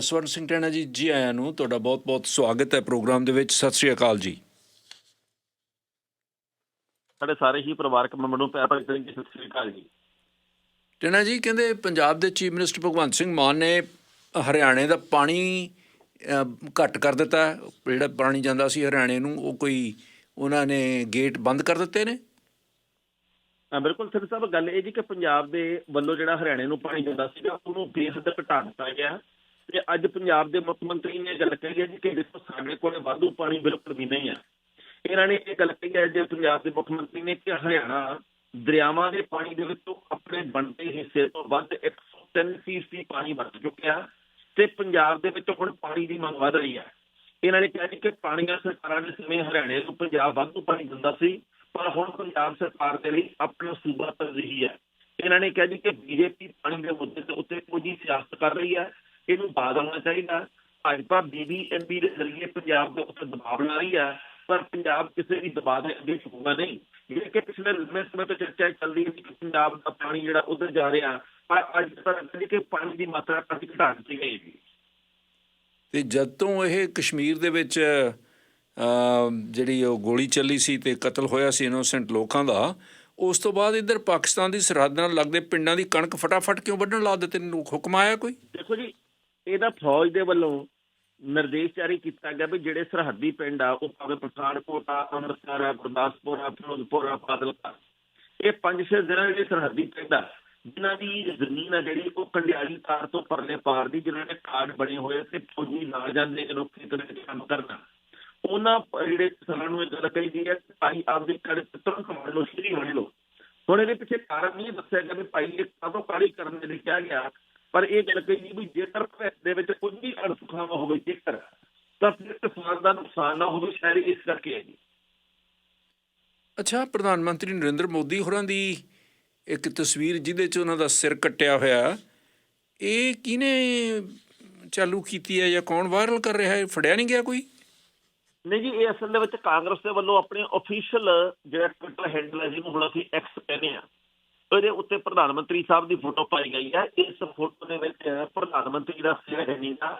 ਸਵਰਨ ਸਿੰਘ ਟੈਣਾ ਜੀ ਜੀ ਆਇਆਂ ਨੂੰ ਤੁਹਾਡਾ ਬਹੁਤ-ਬਹੁਤ ਸਵਾਗਤ ਹੈ ਪ੍ਰੋਗਰਾਮ ਦੇ ਵਿੱਚ। ਸਤਿ ਸ੍ਰੀ ਅਕਾਲ ਜੀ। ਸਾਡੇ ਸਾਰੇ ਹੀ ਪਰਿਵਾਰਕ ਮੈਂਬਰ ਨੂੰ ਪਿਆਰ ਭਰੀ ਸਤਿ ਸ੍ਰੀ ਅਕਾਲ ਜੀ। ਟੈਣਾ ਜੀ ਕਹਿੰਦੇ ਪੰਜਾਬ ਦੇ ਚੀਫ ਮਿਨਿਸਟਰ ਭਗਵੰਤ ਸਿੰਘ ਮਾਨ ਨੇ ਹਰਿਆਣੇ ਦਾ ਪਾਣੀ ਘੱਟ ਕਰ ਦਿੱਤਾ। ਜਿਹੜਾ ਪਾਣੀ ਜਾਂਦਾ ਸੀ ਹਰਿਆਣੇ ਨੂੰ ਉਹ ਕੋਈ ਉਹਨਾਂ ਨੇ ਗੇਟ ਬੰਦ ਕਰ ਦਿੱਤੇ ਨੇ? ਹਾਂ ਬਿਲਕੁਲ ਸਿਰ ਸਾਹਿਬ ਗੱਲ ਇਹ ਜੀ ਕਿ ਪੰਜਾਬ ਦੇ ਵੱਲੋਂ ਜਿਹੜਾ ਹਰਿਆਣੇ ਨੂੰ ਪਾਣੀ ਜਾਂਦਾ ਸੀਗਾ ਉਹਨੂੰ ਬੇਹੱਦ ਘਟਾ ਦਿੱਤਾ ਗਿਆ। ਤੇ ਅੱਜ ਪੰਜਾਬ ਦੇ ਮੁੱਖ ਮੰਤਰੀ ਨੇ ਗੱਲ ਕਹੀ ਹੈ ਜੀ ਕਿ ਦੇਖੋ ਸਾਡੇ ਕੋਲ ਵਾਧੂ ਪਾਣੀ ਬਿਲਕੁਲ ਵੀ ਨਹੀਂ ਹੈ। ਇਹਨਾਂ ਨੇ ਇਹ ਗੱਲ ਕਹੀ ਹੈ ਜੇ ਪੰਜਾਬ ਦੇ ਮੁੱਖ ਮੰਤਰੀ ਨੇ ਕਿ ਹਰਿਆਣਾ ਦਰਿਆਵਾਂ ਦੇ ਪਾਣੀ ਦੇ ਵਿੱਚੋਂ ਆਪਣੇ ਬਣਦੇ ਹਿੱਸੇ ਤੋਂ ਵੱਧ 103 ਫੀਸਦੀ ਪਾਣੀ ਵਰਤ ਚੁੱਕਿਆ ਤੇ ਪੰਜਾਬ ਦੇ ਵਿੱਚ ਹੁਣ ਪਾਣੀ ਦੀ ਮੰਗ ਵਧ ਰਹੀ ਹੈ। ਇਹਨਾਂ ਨੇ ਕਿਹਾ ਜੀ ਕਿ ਪਾਣੀਆਂ ਸਰਕਾਰਾਂ ਦੇ ਸਮੇਂ ਹਰਿਆਣੇ ਨੂੰ ਪੰਜਾਬ ਵਾਧੂ ਪਾਣੀ ਦਿੰਦਾ ਸੀ, ਪਰ ਹੁਣ ਪੰਜਾਬ ਸਰਕਾਰ ਦੇ ਲਈ ਆਪਣਾ ਸੂਬਾ ਤਰਜੀਹੀ ਹੈ। ਇਹਨਾਂ ਨੇ ਕਿਹਾ ਜੀ ਕਿ ਬੀਜੇਪੀ ਪਾਣੀ ਦੇ ਮੁੱਦੇ ਤੇ ਉੱਤੇ ਕੋਈ ਸਿਆਸਤ ਕਰ ਰਹੀ ਹੈ ਇਹਨੂੰ ਬਾਦ ਆਉਣਾ ਚਾਹੀਦਾ। ਭਾਜਪਾ ਬੀਬੀਐਮਬੀ ਦੇ ਜ਼ਰੀਏ ਪੰਜਾਬ ਦੇ ਉੱਤੇ ਦਬਾਅ ਬਣਾ ਰਹੀ ਹੈ ਪਰ ਪੰਜਾਬ ਕਿਸੇ ਵੀ ਦਬਾਅ ਦੇ ਅੱਗੇ ਝੁਕੂਗਾ ਨਹੀਂ। ਜਿਹੜੇ ਕਿ ਪਿਛਲੇ ਲੰਮੇ ਸਮੇਂ ਤੋਂ ਚਰਚਾ ਚੱਲਦੀ ਹੈ ਕਿ ਪੰਜਾਬ ਦਾ ਪਾਣੀ ਜਿਹੜਾ ਉਧਰ ਜਾ ਰਿਹਾ, ਪਰ ਅੱਜ ਤੱਕ ਕਿ ਪਾਣੀ ਦੀ ਮਾਤਰਾ ਕਾਫੀ ਘਟਾ ਦਿੱਤੀ ਗਈ ਹੈ। ਤੇ ਜਦ ਤੋਂ ਇਹ ਕਸ਼ਮੀਰ ਦੇ ਵਿੱਚ ਜਿਹੜੀ ਉਹ ਗੋਲੀ ਚੱਲੀ ਸੀ ਤੇ ਕਤਲ ਹੋਇਆ ਸੀ ਇਨੋਸੈਂਟ ਲੋਕਾਂ ਦਾ, ਉਸ ਤੋਂ ਬਾਅਦ ਇੱਧਰ ਪਾਕਿਸਤਾਨ ਦੀ ਸਰਹੱਦ ਨਾਲ ਲੱਗਦੇ ਪਿੰਡਾਂ ਦੀ ਕਣਕ ਫਟਾਫਟ ਕਿਉਂ ਵੱਢਣ ਲਾ ਦਿੱਤੇ? ਲੋਕ ਹੁਕਮ ਆਇਆ ਕੋਈ? ਇਹਦਾ ਫੌਜ ਦੇ ਵੱਲੋਂ ਨਿਰਦੇਸ਼ ਜਾਰੀ ਕੀਤਾ ਗਿਆ ਵੀ ਜਿਹੜੇ ਸਰਹੱਦੀ ਪਿੰਡ ਆ, ਉਹ ਭਾਵੇਂ ਪਠਾਨਕੋਟ ਆ, ਅੰਮ੍ਰਿਤਸਰ ਆ, ਗੁਰਦਾਸਪੁਰ ਆ, ਫਿਰੋਜ਼ਪੁਰ ਆ, ਫਾਜ਼ਿਲਕਾ ਇਹ ਪੰਜ ਛੇ ਜ਼ਿਲ੍ਹੇ ਜਿਹੜੇ ਸਰਹੱਦੀ ਪਿੰਡ ਆ, ਜਿਨ੍ਹਾਂ ਦੀ ਜ਼ਮੀਨ ਆ ਜਿਹੜੀ, ਉਹ ਕੰਡਿਆਲੀ ਤਾਰ ਤੋਂ ਪਰਲੇ ਪਾਰ ਦੀ, ਜਿਨ੍ਹਾਂ ਨੇ ਕਾਰਡ ਬਣੇ ਹੋਏ ਤੇ ਫੌਜੀ ਨਾਲ ਜਾਂਦੇ ਨੇ ਲੋਕੀ ਦੇ ਕੰਮ ਕਰਨਾ। ਉਹਨਾਂ ਜਿਹੜੇ ਕਿਸਾਨਾਂ ਨੂੰ ਇਹ ਗੱਲ ਕਹੀ ਗਈ ਹੈ ਕਿ ਭਾਈ ਆਪਦੀ ਕਣਕ ਤੁਰੰਤ ਮੰਨ ਲੋ ਸ਼ੁਰੂ ਮੰਨ ਲਓ। ਹੁਣ ਇਹਦੇ ਪਿੱਛੇ ਕਾਰਨ ਨਹੀਂ ਦੱਸਿਆ ਗਿਆ ਵੀ ਭਾਈ ਇਹ ਕਦੋਂ ਕਾਲੀ ਕਰਨ ਦੇ ਲਈ ਕਿਹਾ ਗਿਆ ਪਰ ਇਹ ਗੱਲ ਕਹੀ ਵੀ ਜੇਕਰ ਭਵਿੱਖ ਦੇ ਵਿੱਚ ਕੁਝ ਵੀ ਅਣਸੁਖਾਵਾ ਹੋਵੇ ਜੇਕਰ ਤਾਂ ਫਿਰ ਕਿਸਾਨ ਦਾ ਨੁਕਸਾਨ ਨਾ ਹੋਵੇ ਸ਼ਾਇਦ ਇਸ ਕਰਕੇ ਹੈ ਜੀ। ਅੱਛਾ ਪ੍ਰਧਾਨ ਮੰਤਰੀ ਨਰਿੰਦਰ ਮੋਦੀ ਹੋਰਾਂ ਦੀ ਇੱਕ ਤਸਵੀਰ ਜਿਹਦੇ 'ਚ ਉਹਨਾਂ ਦਾ ਸਿਰ ਕੱਟਿਆ ਹੋਇਆ ਇਹ ਕਿਹਨੇ ਚਾਲੂ ਕੀਤੀ ਹੈ ਜਾਂ ਕੌਣ ਵਾਇਰਲ ਕਰ ਰਿਹਾ ਹੈ? ਫੜਿਆ ਨਹੀਂ ਗਿਆ ਕੋਈ? ਨਹੀਂ ਜੀ ਇਹ ਅਸਲ ਦੇ ਵਿੱਚ ਕਾਂਗਰਸ ਦੇ ਵੱਲੋਂ ਆਪਣੇ ਅਫੀਸ਼ੀਅਲ ਜਿਹੜਾ ਟਵਿੱਟਰ ਹੈਂਡਲ ਹੈ ਜਿਹਨੂੰ ਹੁਣ ਅਸੀਂ ਐਕਸ ਕਹਿੰਦੇ ਆ ਉਹਦੇ ਉੱਤੇ ਪ੍ਰਧਾਨ ਮੰਤਰੀ ਸਾਹਿਬ ਦੀ ਫੋਟੋ ਪਾਈ ਗਈ ਹੈ। ਇਸ ਫੋਟੋ ਦੇ ਵਿੱਚ ਪ੍ਰਧਾਨ ਮੰਤਰੀ ਦਾ ਸਿਰ ਹੈ ਨਹੀਂ ਗਾ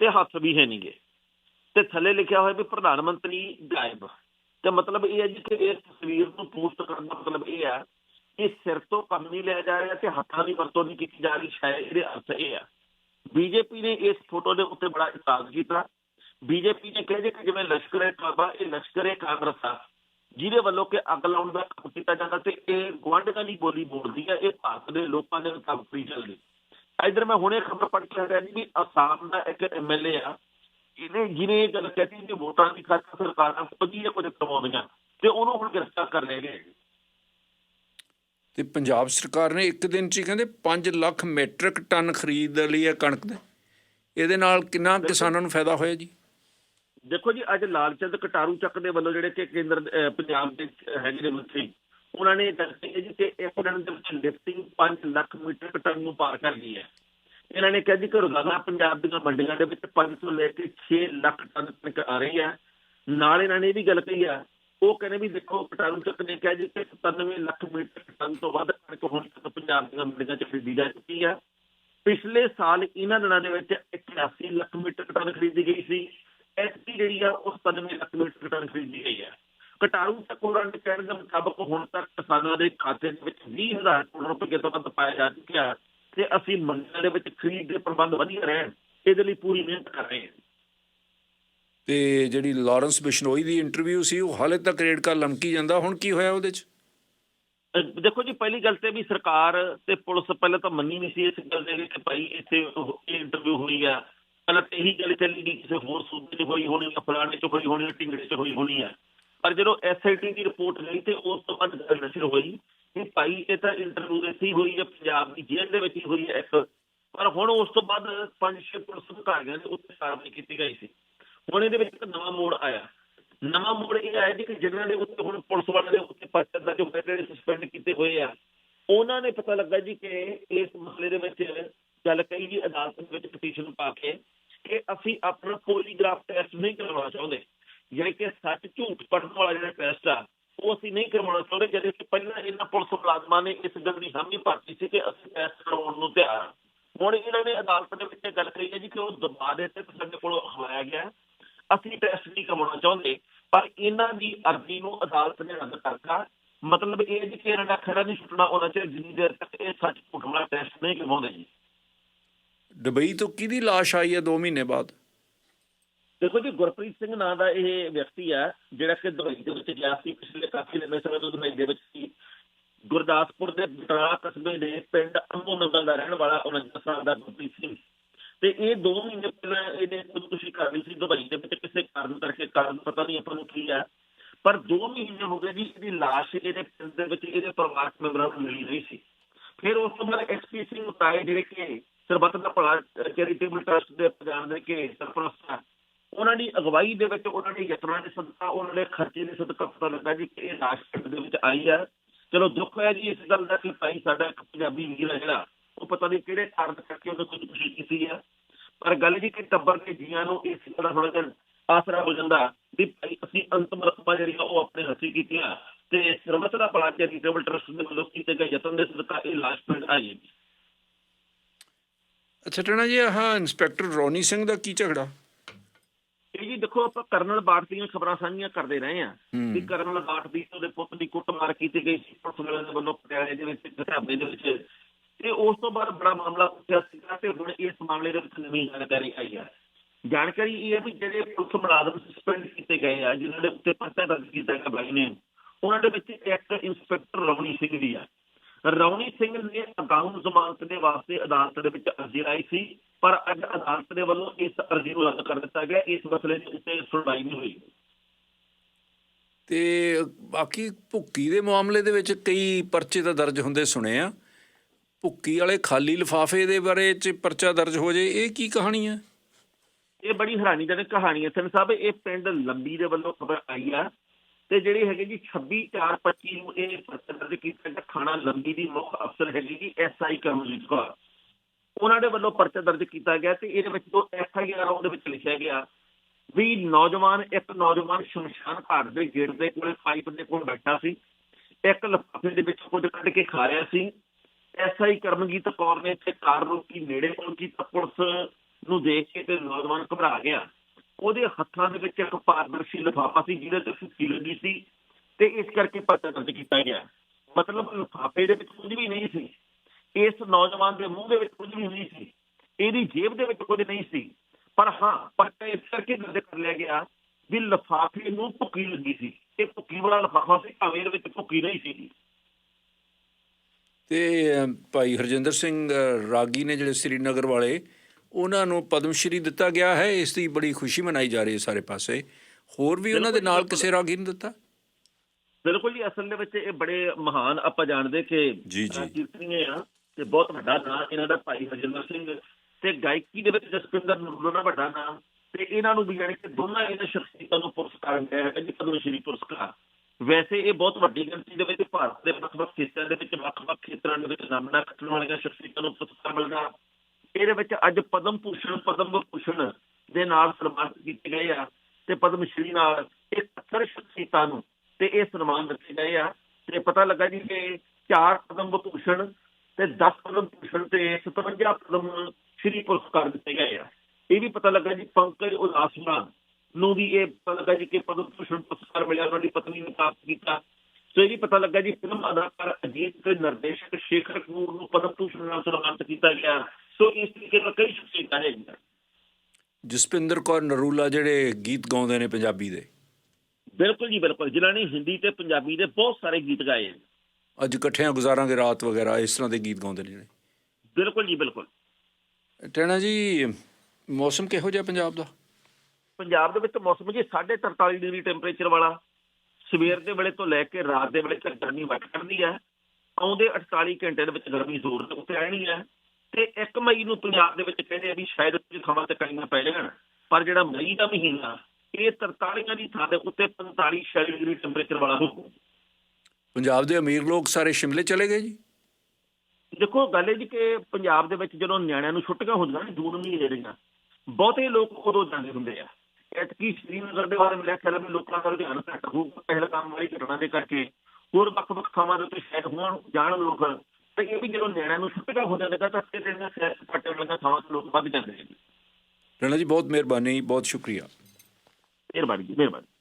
ਤੇ ਹੱਥ ਵੀ ਹੈ ਨਹੀਂਗੇ ਤੇ ਥੱਲੇ ਲਿਖਿਆ ਹੋਇਆ ਵੀ ਪ੍ਰਧਾਨ ਮੰਤਰੀ ਗਾਇਬ। ਤੇ ਮਤਲਬ ਇਹ ਹੈ ਜੀ ਕਿ ਇਸ ਤਸਵੀਰ ਨੂੰ ਪੋਸਟ ਕਰਨ ਦਾ ਮਤਲਬ ਇਹ ਹੈ ਕਿ ਸਿਰ ਤੋਂ ਕੰਮ ਨਹੀਂ ਲਿਆ ਜਾ ਰਿਹਾ ਤੇ ਹੱਥਾਂ ਦੀ ਵਰਤੋਂ ਨਹੀਂ ਕੀਤੀ ਜਾ ਰਹੀ। ਸ਼ਾਇਦ ਇਹਦੇ ਅਰਥ ਇਹ ਆ ਬੀਜੇਪੀ ਨੇ ਇਸ ਫੋਟੋ ਦੇ ਉੱਤੇ ਬੜਾ ਇਤਰਾਜ਼ ਕੀਤਾ। ਬੀਜੇਪੀ ਨੇ ਕਿਹਾ ਜੀ ਕਿ ਜਿਵੇਂ ਲਸ਼ਕਰ ਏ ਤਾਬਾ ਇਹ ਲਸ਼ਕਰੇ ਕਾਂਗਰਸ ਆ ਜਿਹਦੇ ਵੱਲੋਂ ਕਿ ਅੱਗ ਲਾਉਣ ਦਾ ਕੰਮ ਕੀਤਾ ਜਾਂਦਾ ਤੇ ਇਹ ਦੀ ਬੋਲੀ ਬੋਲਦੀ ਹੈ ਇਹ ਭਾਰਤ ਦੇ ਲੋਕਾਂ ਦੇ ਨਹੀਂ ਚੱਲਦੀ। ਇਧਰ ਮੈਂ ਹੁਣੇ ਖਬਰ ਪੜ੍ਹ ਕੇ ਹਟਿਆ ਜੀ ਵੀ ਅਸਾਮ ਦਾ ਇੱਕ ਐਮਐਲਏ ਆ ਇਹਨੇ ਜਿਹਨੇ ਇਹ ਗੱਲ ਕਹੀ ਕਿ ਵੋਟਾਂ ਦੀ ਖਾਤਰ ਸਰਕਾਰਾਂ ਵਧੀਆ ਕੁਝ ਕਰਵਾਉਂਦੀਆਂ ਤੇ ਉਹਨੂੰ ਹੁਣ ਗ੍ਰਿਫਤਾਰ ਕਰ ਗਿਆ ਹੈ। ਤੇ ਪੰਜਾਬ ਸਰਕਾਰ ਨੇ ਇੱਕ ਦਿਨ 'ਚ ਹੀ ਕਹਿੰਦੇ 5 ਲੱਖ ਮੈਟ੍ਰਿਕ ਟਨ ਖਰੀਦ ਲਈ ਹੈ ਕਣਕ ਦੇ। ਇਹਦੇ ਨਾਲ ਕਿੰਨਾ ਕਿਸਾਨਾਂ ਨੂੰ ਫਾਇਦਾ ਹੋਇਆ ਜੀ? ਦੇਖੋ ਜੀ, ਅੱਜ ਲਾਲਚੰਦ ਕਟਾਰੂ ਚੱਕ ਦੇ ਵੱਲੋਂ ਜਿਹੜੇ ਕਿ ਕੇਂਦਰ ਪੰਜਾਬ ਦੇ ਹੈਗੇ ਨੇ ਮੰਤਰੀ, ਉਹਨਾਂ ਨੇ ਇਹ ਜੀ ਕਿ ਇੱਕ ਦਿਨ ਦੇ ਵਿੱਚ ਲਿਫਟਿੰਗ 5 ਲੱਖ ਮੀਟਰ ਟਨ ਨੂੰ ਪਾਰ ਕਰ ਗਈ ਹੈ। ਇਹਨਾਂ ਨੇ ਕਿਹਾ ਜੀ ਕਿ ਰੋਜ਼ਾਨਾ ਪੰਜਾਬ ਦੀਆਂ ਮੰਡੀਆਂ ਦੇ ਵਿੱਚ 5 ਤੋਂ ਲੈ ਕੇ 6 ਲੱਖ ਟਨ ਕਣਕ ਆ ਰਹੀ ਹੈ। ਨਾਲ ਇਹਨਾਂ ਨੇ ਇਹ ਵੀ ਗੱਲ ਕਹੀ ਆ, ਉਹ ਕਹਿੰਦੇ ਵੀ ਦੇਖੋ, ਕਟਾਰੂ ਚੱਕ ਨੇ ਕਿਹਾ ਜੀ ਕਿ 97 ਲੱਖ ਮੀਟਰ ਟਨ ਤੋਂ ਵੱਧ ਕਣਕ ਹੁਣ ਤੱਕ ਪੰਜਾਬ ਦੀਆਂ ਮੰਡੀਆਂ 'ਚ ਖਰੀਦੀ ਜਾ ਚੁੱਕੀ ਹੈ। ਪਿਛਲੇ ਸਾਲ ਇਹਨਾਂ ਦਿਨਾਂ ਦੇ ਵਿੱਚ 81 ਲੱਖ ਮੀਟਰ ਟਨ ਖਰੀਦੀ ਗਈ ਸੀ। ਜਿਹੜੀ ਆ ਉਹ 97 ਲੱਖ ਮੀਟਰ ਟਨ ਖਰੀਦੀ ਗਈ ਹੈ ਕਟਾਰੂ ਚੱਕੋਰਾਂ ਦੇ ਕਹਿਣ ਦੇ ਮੁਤਾਬਕ ਹੁਣ ਤੱਕ ਕਿਸਾਨਾਂ ਦੇ ਖਾਤੇ ਦੇ ਵਿੱਚ 20000 ਕਰੋੜ ਰੁਪਏ ਤੋਂ ਵੱਧ ਪਾਇਆ ਜਾ ਚੁੱਕਿਆ ਤੇ ਅਸੀਂ ਮੰਡੀਆਂ ਦੇ ਵਿੱਚ ਖਰੀਦ ਦੇ ਪ੍ਰਬੰਧ ਵਧੀਆ ਰਹਿਣ ਇਹਦੇ ਲਈ ਪੂਰੀ ਮਿਹਨਤ ਕਰ ਰਹੇ ਹਾਂ। ਤੇ ਜਿਹੜੀ ਲਾਰੈਂਸ ਬਿਸ਼ਨੋਈ ਦੀ ਇੰਟਰਵਿਊ ਸੀ ਉਹ ਹਾਲੇ ਤੱਕ ਰੇਡ ਕਾ ਲਮਕੀ ਜਾਂਦਾ ਹੁਣ ਕੀ ਹੋਇਆ ਉਹਦੇ 'ਚ? ਦੇਖੋ ਜੀ ਪਹਿਲੀ ਗੱਲ ਤੇ ਵੀ ਸਰਕਾਰ ਤੇ ਪੁਲਿਸ ਪਹਿਲਾਂ ਤਾਂ ਮੰਨੀ ਨਹੀਂ ਸੀ ਇਸ ਗੱਲ ਦੇ ਕਿ ਭਾਈ ਇੱਥੇ ਇੰਟਰਵਿਊ ਹੋਈ ਆ। ਪਹਿਲਾਂ ਇਹੀ ਗੱਲ ਚੱਲੀ ਗਈ, ਕਿਸੇ ਹੋਰ ਸੂਬੇ 'ਚ ਹੋਈ ਹੋਣੀ ਆ ਫਲਾਣੇ 'ਚ ਹੋਈ ਹੋਣੀ ਢਿੰਗੜੇ 'ਚ ਹੋਈ ਹੋਣੀ ਆ। ਪਰ ਜਦੋਂ ਐਸਆਈਟੀ ਦੀ ਰਿਪੋਰਟ ਲਈ ਤੇ ਉਸ ਤੋਂ ਬਾਅਦ ਗੱਲ ਨਸ਼ਰ ਹੋਈ ਕਿ ਭਾਈ ਇਹ ਤਾਂ ਇੰਟਰਵਿਊ ਦੇ ਹੋਈ ਹੈ ਪੰਜਾਬ ਦੀ ਜੇਲ੍ਹ ਦੇ ਵਿੱਚ ਹੀ ਹੋਈ ਹੈ ਇੱਕ। ਪਰ ਹੁਣ ਉਸ ਤੋਂ ਬਾਅਦ ਪੰਜ ਛੇ ਪੁਲਿਸ ਅਧਿਕਾਰੀਆਂ ਦੇ ਉੱਤੇ ਕਾਰਵਾਈ ਕੀਤੀ ਗਈ ਸੀ। ਹੁਣ ਇਹਦੇ ਵਿੱਚ ਇੱਕ ਨਵਾਂ ਮੋੜ ਆਇਆ। ਨਵਾਂ ਮੋੜ ਇਹ ਆਇਆ ਜੀ ਕਿ ਜਿਹਨਾਂ ਦੇ ਉੱਤੇ ਹੁਣ ਪੁਲਿਸ ਵਾਲਿਆਂ ਦੇ ਉੱਤੇ ਪਰਚਾ ਦਰਜ ਹੋਇਆ, ਜਿਹੜੇ ਸਸਪੈਂਡ ਕੀਤੇ ਹੋਏ ਆ, ਉਹਨਾਂ ਨੇ ਪਤਾ ਲੱਗਾ ਜੀ ਕਿ ਇਸ ਮਸਲੇ ਦੇ ਵਿੱਚ ਗੱਲ ਕਹੀ ਜੀ ਅਦਾਲਤ ਦੇ ਵਿੱਚ ਪਟੀਸ਼ਨ ਪਾ ਕੇ ਕਿ ਅਸੀਂ ਆਪਣਾ ਪੋਲੀਗ੍ਰਾਫ ਟੈਸਟ ਨਹੀਂ ਕਰਵਾਉਣਾ ਚਾਹੁੰਦੇ। ਯਾਨੀ ਕਿ ਸੱਚ ਝੂਠ ਪੜਨ ਵਾਲਾ ਜਿਹੜਾ ਟੈਸਟ ਆ, ਉਹ ਅਸੀਂ ਨਹੀਂ ਕਰਵਾਉਣਾ ਚਾਹੁੰਦੇ, ਜਦੋਂ ਕਿ ਪਹਿਲਾਂ ਇਹਨਾਂ ਪੁਲਿਸ ਮੁਲਾਜ਼ਮਾਂ ਨੇ ਇਸ ਗੱਲ ਦੀ ਹਾਮੀ ਭਰਤੀ ਸੀ ਕਿ ਅਸੀਂ ਟੈਸਟ ਕਰਵਾਉਣ ਨੂੰ ਤਿਆਰ ਹਾਂ ਹੁਣ ਇਹਨਾਂ ਨੇ ਅਦਾਲਤ ਦੇ ਵਿੱਚ ਇਹ ਗੱਲ ਕਹੀ ਹੈ ਜੀ ਕਿ ਉਹ ਦਬਾ ਦੇ ਤੇ ਸਾਡੇ ਕੋਲ ਹਵਾਇਆ ਗਿਆ। ਅਸੀਂ ਟੈਸਟ ਨਹੀਂ ਕਰਵਾਉਣਾ ਚਾਹੁੰਦੇ, ਪਰ ਇਹਨਾਂ ਦੀ ਅਰਜ਼ੀ ਨੂੰ ਅਦਾਲਤ ਨੇ ਰੱਦ ਕਰਤਾ। ਮਤਲਬ ਇਹ ਜੀ ਕਿ ਇਹਨਾਂ ਦਾ ਖੜਾ ਨਹੀਂ ਛੁੱਟਣਾ, ਉਹਨਾਂ ਚਿਰ ਜਿੰਨੀ ਦੇਰ ਤੱਕ ਇਹ ਸੱਚ ਝੂਠ ਵਾਲਾ ਟੈਸਟ ਨਹੀਂ ਕਰਵਾਉਂਦੇ ਜੀ। ਦੁਬਈ ਤੋਂ ਕਿਹਦੀ ਲਾਸ਼ ਆਈ ਹੈ 2 ਮਹੀਨੇ ਬਾਅਦ? ਦੇਖੋ ਜੀ, ਗੁਰਪ੍ਰੀਤ ਸਿੰਘ ਨਾਂ ਦਾ ਇਹ ਵਿਅਕਤੀ ਹੈ, ਜਿਹੜਾ ਕਿ ਦੁਬਈ ਦੇ ਵਿੱਚ ਗਿਆ ਸੀ ਪਿਛਲੇ ਕਾਫੀ ਲੰਮੇ ਸਮੇਂ ਤੋਂ ਦੁਬਈ ਦੇ ਵਿੱਚ ਸੀ। ਗੁਰਦਾਸਪੁਰ ਦੇ ਬਟਾਲਾ ਕਸਬੇ ਦੇ ਪਿੰਡ ਅੰਮੂ ਦਾ ਰਹਿਣ ਵਾਲਾ 49 ਸਾਲ ਦਾ ਗੁਰਪ੍ਰੀਤ ਸਿੰਘ। ਤੇ ਇਹ 2 ਮਹੀਨੇ ਪਹਿਲਾਂ ਇਹਨੇ ਖੁਦਕੁਸ਼ੀ ਕਰ ਲਈ ਸੀ ਦੁਬਈ ਦੇ ਵਿੱਚ, ਕਿਸੇ ਕਾਰਨ ਕਰਕੇ, ਕਾਰਨ ਪਤਾ ਨਹੀਂ ਆਪਾਂ ਨੂੰ ਕੀ ਹੈ। ਪਰ 2 ਮਹੀਨੇ ਹੋ ਗਏ ਜੀ, ਇਹਦੀ ਲਾਸ਼ ਇਹਦੇ ਪਿੰਡ ਦੇ ਵਿੱਚ, ਇਹਦੇ ਪਰਿਵਾਰਕ ਮੈਂਬਰਾਂ ਨੂੰ ਮਿਲੀ ਨਹੀਂ ਸੀ। ਫਿਰ ਉਸ ਤੋਂ ਬਾਅਦ ਐਸਪੀ ਸਿੰਘ ਉਤਾਏ ਜਿਹੜੇ ਕਿ ਸਰਬੱਤ ਦਾ ਭਲਾ ਚੈਰੀਟੇਬਲ ਟਰਸਟ ਦੇ ਪ੍ਰਧਾਨ ਦੇ ਕੇ ਸਰਪ੍ਰਸਤ ਆ ਉਹਨਾਂ ਦੀ ਅਗਵਾਈ ਦੇ ਵਿੱਚ ਉਹਨਾਂ ਦੇ ਯਤਨਾਂ ਦੇ ਸਦਕਾ, ਉਹਨਾਂ ਦੇ ਖਰਚੇ ਦੇ ਸਦਕਾ ਪਤਾ ਲੱਗਾ ਜੀ ਕਿ ਇਹ ਲਾਸ਼ ਦੇ ਵਿੱਚ ਆਈ ਆ। ਚਲੋ ਦੁੱਖ ਹੈ ਜੀ ਇਸ ਗੱਲ ਦਾ ਕਿ ਭਾਈ ਸਾਡਾ ਇੱਕ ਪੰਜਾਬੀ ਵੀਰ ਹੈ ਜਿਹੜਾ, ਉਹ ਪਤਾ ਨਹੀਂ ਕਿਹੜੇ ਕਾਰਨ ਕਰਕੇ ਉਹਨੇ ਕੁਝ ਖੁਸ਼ੀ ਕੀਤੀ ਹੈ ਪਰ ਗੱਲ ਜੀ ਕਿ ਟੱਬਰ ਦੇ ਜੀਆਂ ਨੂੰ ਇਸ ਗੱਲ ਦਾ ਥੋੜਾ ਜਿਹਾ ਆਸਰਾ ਹੋ ਜਾਂਦਾ ਵੀ ਭਾਈ ਅਸੀਂ ਅੰਤਮ ਰਕਮਾਂ ਜਿਹੜੀਆਂ ਉਹ ਆਪਣੇ ਹੱਥੀਂ ਕੀਤੀਆਂ ਤੇ ਸਰਬੱਤ ਦਾ ਭਲਾ ਚੈਰੀਟੇਬਲ ਟਰਸਟ ਦੇ ਵੱਲੋਂ ਕੀਤੇ ਗਏ ਯਤਨ ਦੇ ਸਦਕਾ ਇਹ ਲਾਸ਼ ਪਿੰਡ ਆਈ ਹੈ ਜੀ। ਅੱਛਾ ਟਣਾ ਜੀ ਆਹ ਇੰਸਪੈਕਟਰ ਰੋਨੀ ਸਿੰਘ ਦਾ ਕੀ ਝਗੜਾ? ਇਹ ਜੀ ਦੇਖੋ ਆਪਾਂ ਕਰਨਲ ਬਾਟ ਦੀਆਂ ਖਬਰਾਂ ਸਾਂਝੀਆਂ ਕਰਦੇ ਰਹੇ ਹੂੰ। ਵੀ ਕਰਨਲ ਬਾਟ ਦੀ ਉਹਦੇ ਪੁੱਤ ਦੀ ਕੁੱਟਮਾਰ ਕੀਤੀ ਗਈ ਸੀ ਪੁਲਿਸ ਵਾਲਿਆਂ ਦੇ ਵੱਲੋਂ ਪਟਿਆਲੇ ਦੇ ਵਿੱਚ ਘਟਾਬੇ ਦੇ ਵਿੱਚ। ਤੇ ਉਸ ਤੋਂ ਬਾਅਦ ਬੜਾ ਮਾਮਲਾ ਉੱਠਿਆ ਸੀਗਾ ਤੇ ਹੁਣ ਇਸ ਮਾਮਲੇ ਦੇ ਵਿੱਚ ਨਵੀਂ ਜਾਣਕਾਰੀ ਆਈ ਹੈ। ਜਾਣਕਾਰੀ ਇਹ ਹੈ ਵੀ ਜਿਹੜੇ ਪੁਲਿਸ ਮੁਲਾਜ਼ਮ ਸਸਪੈਂਡ ਕੀਤੇ ਗਏ ਆ ਜਿਨ੍ਹਾਂ ਦੇ ਉੱਤੇ ਪਰਚਾ ਦਰਜ ਕੀਤਾ ਗਿਆ ਬਾਈ ਨੇ ਉਹਨਾਂ ਦੇ ਵਿੱਚ ਇੱਕ ਇੰਸਪੈਕਟਰ ਰਵਣੀ ਸਿੰਘ ਵੀ ਆ। ਰਵਣੀ ਸਿੰਘ ਨੇ ਅਗਾਊਂ ਜ਼ਮਾਨਤ ਦੇ ਵਾਸਤੇ ਅਦਾਲਤ ਦੇ ਵਿੱਚ ਅਰਜ਼ੀ ਲਾਈ ਸੀ ਪਰ ਅੱਜ ਅਦਾਲਤ ਦੇ ਵੱਲੋਂ ਇਸ ਅਰਜ਼ੀ ਨੂੰ ਰੱਦ ਕਰ ਦਿੱਤਾ ਗਿਆ ਇਸ ਮਸਲੇ ਦੇ ਉੱਤੇ ਸੁਣਵਾਈ ਨਹੀਂ ਹੋਈ। ਤੇ ਬਾਕੀ ਭੁੱਕੀ ਦੇ ਮਾਮਲੇ ਦੇ ਵਿੱਚ ਕਈ ਪਰਚੇ ਤਾਂ ਦਰਜ ਹੁੰਦੇ ਸੁਣੇ ਆ। ਭੁੱਕੀ ਵਾਲੇ ਖਾਲੀ ਲਿਫਾਫੇ ਦੇ ਬਾਰੇ ਚ ਪਰਚਾ ਦਰਜ ਹੋ ਜੇ ਇਹ ਕੀ ਕਹਾਣੀ ਹੈ ਇਹ ਬੜੀ ਹੈਰਾਨੀਜਨਕ ਕਹਾਣੀ ਹੈ। ਸਨ ਸਾਹਿਬ ਇਹ ਪਿੰਡ ਲੰਬੀ ਦੇ ਵੱਲੋਂ ਖਬਰ ਆਈ ਆ। ਤੇ ਜਿਹੜੀ ਹੈਗੀ ਜੀ 26 4 25 ਨੂੰ ਇਹ ਪੱਤਰ ਦਰਜ ਕੀਤਾ ਗਿਆ ਖਾਣਾ ਲੰਬੀ ਦੀ ਮੁੱਖ ਅਫਸਰ ਹੈਗੀ ਜੀ ਐਸਆਈ ਕਰਮਜੀਤ ਕੌਰ। ਉਹਨਾਂ ਦੇ ਵੱਲੋਂ ਪਰਚਾ ਦਰਜ ਕੀਤਾ ਗਿਆ ਤੇ ਇਹਦੇ ਵਿੱਚ ਜੋ ਐਫਆਈਆਰ ਉਹਦੇ ਵਿੱਚ ਲਿਖਿਆ ਗਿਆ ਵੀ ਨੌਜਵਾਨ, ਇੱਕ ਨੌਜਵਾਨ ਸ਼ਮਸ਼ਾਨ ਘਾਟ ਦੇ ਗੇਟ ਦੇ ਕੋਲੇ ਪਾਈਪ ਦੇ ਕੋਲ ਬੈਠਾ ਸੀ। ਇੱਕ ਲਿਫਾਫੇ ਦੇ ਵਿੱਚ ਕੁਝ ਕੱਢ ਕੇ ਖਾ ਰਿਹਾ ਸੀ। ਐਸਆਈ ਕਰਮਜੀਤ ਕੌਰ ਨੇ ਇੱਥੇ ਕਾਰ ਰੋਕੀ, ਨੇੜੇ ਪਹੁੰਚੀ ਤਾਂ ਪੁਲਿਸ ਨੂੰ ਦੇਖ ਕੇ ਤੇ ਨੌਜਵਾਨ ਘਬਰਾ ਗਿਆ। ਉਹਦੇ ਹੱਥਾਂ ਦੇ ਵਿੱਚ ਇੱਕ ਪਾਰਦਰਸ਼ੀ ਲਿਫਾਫਾ ਸੀ, ਜਿਹਦੇ ਤੇ ਸੁੱਕੀ ਲੱਗੀ ਸੀ ਤੇ ਇਸ ਕਰਕੇ ਪਰਚਾ ਦਰਜ ਕੀਤਾ ਗਿਆ। ਮਤਲਬ ਲਿਫਾਫੇ ਦੇ ਵਿੱਚ ਕੁਝ ਵੀ ਨਹੀਂ ਸੀ। ਇਸ ਨੌਜਵਾਨ ਦੇ ਮੂੰਹ ਦੇ ਵਿੱਚ ਕੁਝ ਵੀ ਨਹੀਂ ਸੀ। ਇਹਦੀ ਜੇਬ ਦੇ ਵਿੱਚ ਕੁਝ ਨਹੀਂ ਸੀ। ਪਰ ਹਾਂ, ਪਰਚਾ ਇਸ ਕਰਕੇ ਦਰਜ ਕਰ ਲਿਆ ਗਿਆ ਵੀ ਲਿਫਾਫੇ ਨੂੰ ਭੁੱਕੀ ਲੱਗੀ ਸੀ। ਇਹ ਭੁੱਕੀ ਵਾਲਾ ਲਿਫਾਫਾ ਸੀ, ਭਾਵੇਂ ਵਿੱਚ ਭੁੱਕੀ ਨਹੀਂ ਸੀ ਤੇ ਭਾਈ ਹਰਜਿੰਦਰ ਸਿੰਘ ਰਾਗੀ ਨੇ ਜਿਹੜੇ ਸ੍ਰੀਨਗਰ ਵਾਲੇ ਉਹਨਾਂ ਨੂੰ ਪਦਮ ਸ਼੍ਰੀ ਦਿੱਤਾ ਗਿਆ ਹੈ ਇਸ ਦੀ ਬੜੀ ਖੁਸ਼ੀ ਮਨਾਈ ਜਾ ਰਹੀ ਹੈ ਸਾਰੇ ਪਾਸੇ। ਹੋਰ ਵੀ ਉਹਨਾਂ ਦੇ ਨਾਲ ਕਿਸੇ ਰਾਗੀ ਨੂੰ ਦਿੱਤਾ? ਬਿਲਕੁਲ ਜੀ ਅਸਲ ਦੇ ਵਿੱਚ ਇਹ ਬੜੇ ਮਹਾਨ ਆਪਾਂ ਜਾਣਦੇ ਕਿ ਜੀ, ਜੀ। ਅਹ ਕੀਰਤਨੀਏ ਆ ਤੇ ਬਹੁਤ ਵੱਡਾ ਨਾਂ ਇਹਨਾਂ ਦਾ ਭਾਈ ਹਰਜਿੰਦਰ ਸਿੰਘ ਤੇ ਗਾਇਕੀ ਦੇ ਵਿੱਚ ਜਸਪਿੰਦਰ ਨੂਰ ਦਾ ਵੱਡਾ ਨਾਂ ਤੇ ਇਹਨਾਂ ਨੂੰ ਵੀ ਜਾਣੀ ਕਿ ਦੋਨਾਂ ਇਹਨਾਂ ਸ਼ਖਸੀਅਤਾਂ ਨੂੰ ਪੁਰਸਕਾਰ ਮਿਲਿਆ ਹੈ ਜੀ ਪਦਮ ਸ਼੍ਰੀ ਪੁਰਸਕਾਰ। ਵੈਸੇ ਇਹ ਬਹੁਤ ਵੱਡੀ ਗਿਣਤੀ ਦੇ ਵਿੱਚ ਭਾਰਤ ਦੇ ਵੱਖ-ਵੱਖ ਖੇਤਰਾਂ ਦੇ ਵਿੱਚ ਵੱਖ-ਵੱਖ ਖੇਤਰਾਂ ਦੇ ਵਿੱਚ ਨਾਮਣਾ ਕੱਟਣ ਵਾਲੀਆਂ ਸ਼ਖਸੀਅਤਾਂ ਨੂੰ ਪੁਰਸਕਾਰ ਮਿਲਦਾ। ਇਹਦੇ ਵਿੱਚ ਅੱਜ ਪਦਮ ਭੂਸ਼ਣ ਪਦਮ ਭੂਸ਼ਣ ਦੇ ਨਾਲ ਸਨਮਾਨਿਤ ਕੀਤੇ ਗਏ ਆ ਤੇ ਪਦਮ ਸ਼੍ਰੀ ਨਾਲ 71 ਸ਼ਖਸੀਅਤਾਂ ਨੂੰ ਤੇ ਇਹ ਸਨਮਾਨ ਦਿੱਤੇ ਗਏ ਆ। ਤੇ ਪਤਾ ਲੱਗਾ ਜੀ ਕਿ ਚਾਰ ਪਦਮ ਵਿਭੂਸ਼ਣ ਤੇ 10 ਪਦਮ ਭੂਸ਼ਣ ਤੇ 57 ਪਦਮ ਸ਼੍ਰੀ ਪੁਰਸਕਾਰ ਦਿੱਤੇ ਗਏ ਆ। ਇਹ ਵੀ ਪਤਾ ਲੱਗਾ ਜੀ ਪੰਕਜ ਉਦਾਸਮਾ ਨੂੰ ਵੀ ਇਹ ਪਤਾ ਲੱਗਾ ਜੀ ਕਿ ਪਦਮ ਭੂਸ਼ਣ ਪੁਰਸਕਾਰ ਮਿਲਿਆ, ਉਹਨਾਂ ਦੀ ਪਤਨੀ ਨੇ ਪ੍ਰਾਪਤ ਕੀਤਾ। ਸੋ ਇਹ ਵੀ ਪਤਾ ਲੱਗਾ ਜੀ ਫਿਲਮ ਅਦਾਕਾਰ ਅਜੀਤ ਤੇ ਨਿਰਦੇਸ਼ਕ ਸ਼ੇਖਰ ਕਪੂਰ ਨੂੰ ਪਦਮ ਭੂਸ਼ਣ ਨਾਲ ਸਨਮਾਨਿਤ ਕੀਤਾ ਗਿਆ। ਸੋ ਇਸ ਤਰੀਕੇ ਨਾਲ ਕਈ ਸ਼ਖਸੀਅਤਾਂ ਹੈਗੀਆਂ। ਜਸਪਿੰਦਰ ਕੌਰ ਨਰੂਲਾ ਜਿਹੜੇ ਗੀਤ ਗਾਉਂਦੇ ਨੇ ਪੰਜਾਬੀ ਦੇ? ਬਿਲਕੁਲ ਜੀ ਬਿਲਕੁਲ। ਜਿਨ੍ਹਾਂ ਨੇ ਹਿੰਦੀ ਤੇ ਪੰਜਾਬੀ ਦੇ ਬਹੁਤ ਸਾਰੇ ਗੀਤ ਗਾਏ ਹਨ ਅੱਜ ਇਕੱਠਿਆਂ ਗੁਜ਼ਾਰਾਂਗੇ ਰਾਤ ਵਗੈਰਾ ਇਸ ਤਰ੍ਹਾਂ ਦੇ ਗੀਤ ਗਾਉਂਦੇ ਨੇ ਜਿਹੜੇ। ਬਿਲਕੁਲ ਜੀ ਬਿਲਕੁਲ। ਟੈਣਾ ਜੀ ਮੌਸਮ ਕਿਹੋ ਜਿਹਾ ਪੰਜਾਬ ਦਾ? ਪੰਜਾਬ ਦੇ ਵਿੱਚ ਮੌਸਮ ਜੀ 43 ਡਿਗਰੀ ਟੈਂਪਰੇਚਰ ਵਾਲਾ। ਸਵੇਰ ਦੇ ਵੇਲੇ ਤੋਂ ਲੈ ਕੇ ਰਾਤ ਦੇ ਵੇਲੇ ਤੱਕ ਗਰਮੀ ਵੱਟ ਕਰਦੀ ਹੈ। ਆਉਂਦੇ 48 ਘੰਟੇ ਦੇ ਵਿੱਚ ਗਰਮੀ ਜ਼ੋਰ ਦੇ ਉੱਤੇ ਰਹਿਣੀ ਹੈ। ਤੇ 1 ਮਈ ਨੂੰ ਪੰਜਾਬ ਦੇ ਵਿੱਚ ਕਹਿੰਦੇ ਆ ਵੀ ਸ਼ਾਇਦ ਕੁਝ ਥਾਵਾਂ ਤੇ ਕਣੀਆਂ ਪੈ ਜਾਣ ਪਰ ਜਿਹੜਾ ਮਈ ਦਾ ਮਹੀਨਾ ਇਹ 43 ਦੀ ਥਾਂ ਦੇ ਉੱਤੇ 45 46 ਡਿਗਰੀ ਟੈਂਪਰੇਚਰ ਵਾਲਾ ਹੋਊ। ਪੰਜਾਬ ਦੇ ਅਮੀਰ ਲੋਕ ਸਾਰੇ ਸ਼ਿਮਲੇ ਚਲੇ ਗਏ ਜੀ? ਦੇਖੋ ਗੱਲ ਇਹ ਜੀ ਕਿ ਪੰਜਾਬ ਦੇ ਵਿੱਚ ਜਦੋਂ ਨਿਆਣਿਆਂ ਨੂੰ ਛੁੱਟੀਆਂ ਹੁੰਦੀਆਂ ਨੇ ਜੂਨ ਮਹੀਨੇ ਦੀਆਂ ਬਹੁਤੇ ਲੋਕ ਉਦੋਂ ਜਾਂਦੇ ਹੁੰਦੇ ਆ। ਐਤਕੀ ਸ਼੍ਰੀਨਗਰ ਦੇ ਬਾਰੇ ਮਿਲਿਆ ਖਿਆਲ ਵੀ ਲੋਕਾਂ ਦਾ ਰੁਝਾਨ ਘੱਟ ਹੋਊਗਾ ਪਹਿਲਗਾਮ ਵਾਲੀ ਘਟਨਾ ਦੇ ਕਰਕੇ ਹੋਰ ਵੱਖ-ਵੱਖ ਥਾਵਾਂ ਦੇ ਉੱਤੇ ਸ਼ਾਇਦ ਹੋਣ ਜਾਣ ਲੋਕ ਤੇ ਇਹ ਵੀ ਜਦੋਂ ਨਿਆਣਿਆਂ ਨੂੰ ਛੁੱਟੀਆਂ ਹੋ ਜਾਣਗਾ ਤਾਂ ਫਿਰ ਇਹਨਾਂ ਸੈਰ ਸਪਾਟੇ ਵਾਲੀਆਂ ਥਾਵਾਂ ਤੇ ਲੋਕ ਵੱਧ ਜਾਂਦੇ ਨੇ। ਰਣਾ ਜੀ ਬਹੁਤ ਮਿਹਰਬਾਨੀ ਬਹੁਤ ਸ਼ੁਕਰੀਆ। ਮਿਹਰਬਾਨੀ ਜੀ ਮਿਹਰਬਾਨੀ।